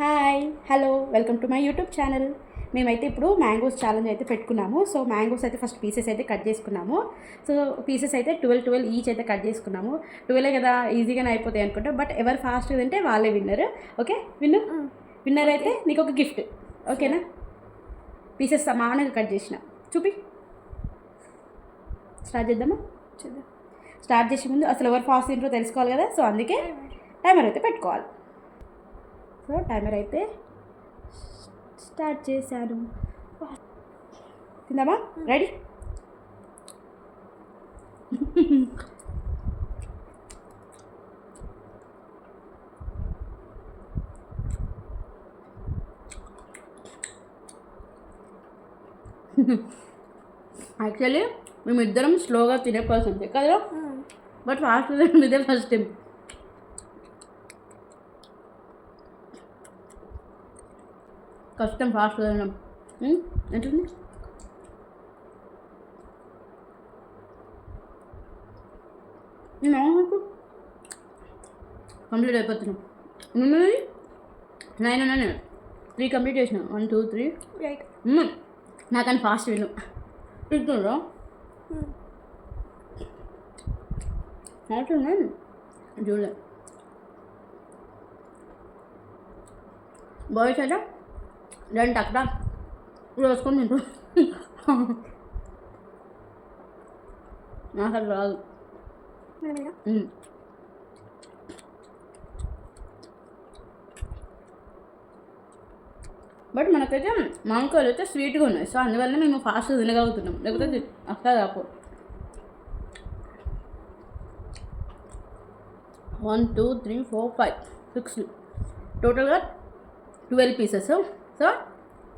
Hi hello welcome to my YouTube channel మేమైతే ఇప్పుడు mangoes challenge అయితే పెట్టుకున్నాము. సో మ్యాంగోస్ అయితే ఫస్ట్ పీసెస్ అయితే కట్ చేసుకున్నాము. సో పీసెస్ అయితే ట్వెల్వ్ ట్వెల్వ్ ఈచ్ అయితే కట్ చేసుకున్నాము. ట్వెల్వ్ కదా ఈజీగానే అయిపోతాయి అనుకుంటా. బట్ ఎవరు ఫాస్ట్ తింటే వాళ్ళే విన్నర్ ఓకే విన్ను? విన్నర్ అయితే నీకు ఒక గిఫ్ట్ ఓకేనా పీసెస్ సమానంగా కట్ చేసిన. చూపి. స్టార్ట్ చేద్దామా? చూద్దాం. స్టార్ట్ చేసే ముందు అసలు ఎవరు ఫాస్ట్ తింటారో తెలుసుకోవాలి కదా. సో అందుకే టైమర్ అయితే పెట్టుకోవాలి. సో టైమర్ అయితే స్టార్ట్ చేశాను. తిందామా? రెడీ? యాక్చువల్లీ మేమిద్దరం స్లోగా తినే పర్సన్స్ కదా? బట్ ఫాస్ట్ ఇదే ఫస్ట్ టైం కష్టం ఫాస్ట్ తినడం ఉం? ఏంటుంది నాకు కంప్లీట్ అయిపోతున్నాం. ఉన్నది నైన్ ఉన్నాయి త్రీ కంప్లీట్ చేసిన. వన్ టూ త్రీ రైట్ నాకని ఫాస్ట్ విను తింటుండ్రా అవుతున్నాను చూడలే. బాయ్స్ అయితే రెండు అక్కడ. వేసుకొని తింటూ. నాకు అది రాదు. బట్ మనకైతే మామిడికాయలు అయితే స్వీట్గా ఉన్నాయి. సో అందువల్ల మేము ఫాస్ట్గా తినగలుగుతున్నాం. లేకపోతే అస్సలు రాపో one two three four five six టోటల్గా twelve pieces. So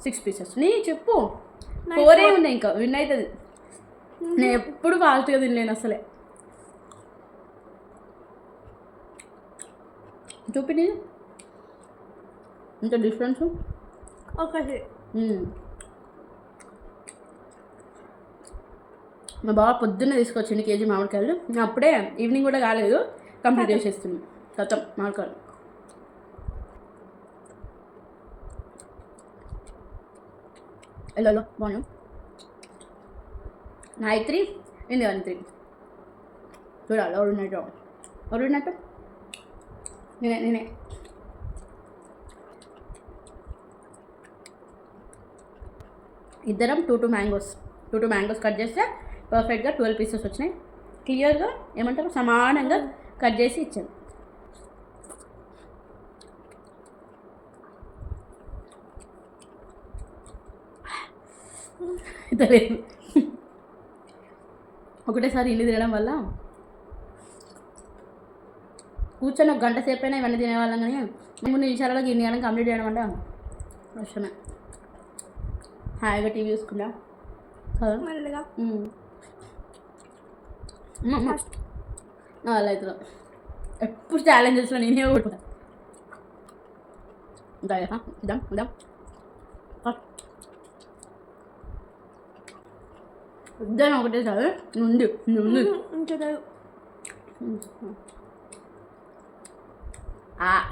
six pieces నీ చెప్పు. ఫోరే. ఉన్నాయి ఇంకా. విన్ అవుతుంది నేను ఎప్పుడు ఫాస్ట్గా తినలేను అసలే. చూపి నేను. ఇంత డిఫరెన్స్ ఒకటి మా బావ పొద్దున్న తీసుకొచ్చింది కేజీ మామిడికాయలు. అప్పుడే ఈవినింగ్ కూడా కాలేదు. కంప్లీట్ చేసేస్తున్నాను మొత్తం మామిడికాయలు. ఎల్లో బాను నా త్రీ ఇంది వన్ త్రీ చూడాలి ఎవరున్నట్టు ఎవరున్నట్టు నేనే నేనే ఇద్దరం two two mangoes two two mangoes cut చేస్తే పర్ఫెక్ట్గా ట్వెల్వ్ పీసెస్ వచ్చినాయి. క్లియర్గా ఏమంటారు? సమానంగా కట్ చేసి ఇచ్చాను తెలియదు ఒకటేసారి ఇల్లు తినడం వల్ల కూర్చొని ఒక గంట సేపు అయినా ఇవన్నీ తినేవాళ్ళం కానీ మూడు నిమిషాలలో గిన్నె చేయడం కంప్లీట్ చేయడం అంటే కష్టమే హాయిగా టీవీ చూసుకుంటా. మెల్లగా. అమ్మ. నా ఎప్పుడు ఛాలెంజెస్లో నేనే ఓడిపోతా. ఇంకా కదా? ఇద్దాం ఇద్దాం. ఇద్దరం ఒకటే సార్. ఉంది ఉంది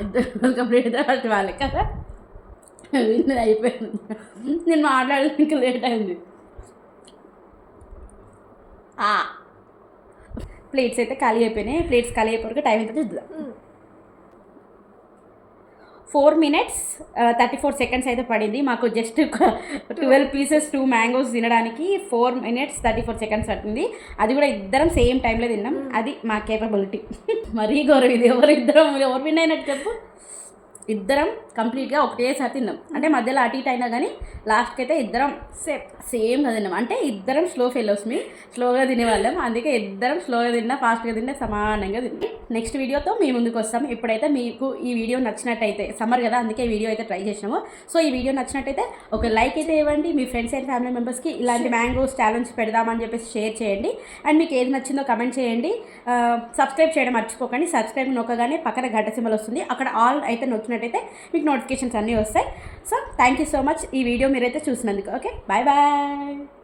ఇద్దరు కంప్లీట్ అయితే ఫస్ట్ వాళ్ళే కదా. విన్నర్ అయిపోయింది. నేను మాట్లాడడానికి ఇంకా లేట్ అయింది ప్లేట్స్ అయితే ఖాళీ అయిపోయినాయి. ప్లేట్స్ ఖాళీ అయిపోయాక టైం ఎంత చూద్దాం four minutes thirty four seconds అయితే పడింది. మాకు just twelve pieces two mangoes తినడానికి four minutes thirty four seconds పట్టింది. అది కూడా ఇద్దరం సేమ్ టైంలో తిన్నాం. అది మా కేపబిలిటీ మరీ గౌరవం ఇది ఎవరు ఇద్దరం ఎవరు విన్ అయినట్టు చెప్పు. ఇద్దరం కంప్లీట్గా ఒకటేసారి తిన్నాం. అంటే మధ్యలో అటు ఇటు అయినా కానీ లాస్ట్కి అయితే ఇద్దరం సేమ్ సేమ్గా తిన్నాం. అంటే ఇద్దరం స్లో ఫెలోస్ మీ స్లోగా తినేవాళ్ళం. అందుకే ఇద్దరం స్లోగా తిన్నా ఫాస్ట్గా తిన్నా సమానంగా తిన్నాం. నెక్స్ట్ వీడియోతో మీ ముందుకు వస్తాం. ఇప్పుడైతే మీకు ఈ వీడియో నచ్చినట్టయితే సమ్మర్ కదా అందుకే ఈ వీడియో అయితే ట్రై చేసినాము. సో ఈ వీడియో నచ్చినట్టయితే ఒక లైక్ అయితే ఇవ్వండి. మీ ఫ్రెండ్స్ అండ్ ఫ్యామిలీ మెంబర్స్కి ఇలాంటి మ్యాంగోస్ ఛాలెంజ్ పెడదామని చెప్పేసి షేర్ చేయండి. అండ్ మీకు ఏది నచ్చిందో కమెంట్ చేయండి. సబ్స్క్రైబ్ చేయడం మర్చిపోకండి. సబ్స్క్రైబ్ నొక్కగానే పక్కన గంట సింబల్ వస్తుంది. అక్కడ ఆల్ అయితే చేసుకున్నట్టయితే మీకు నోటిఫికేషన్స్ అన్నీ వస్తాయి. So thank you so much ఈ వీడియో మీరైతే చూసినందుకు ఓకే బాయ్ బాయ్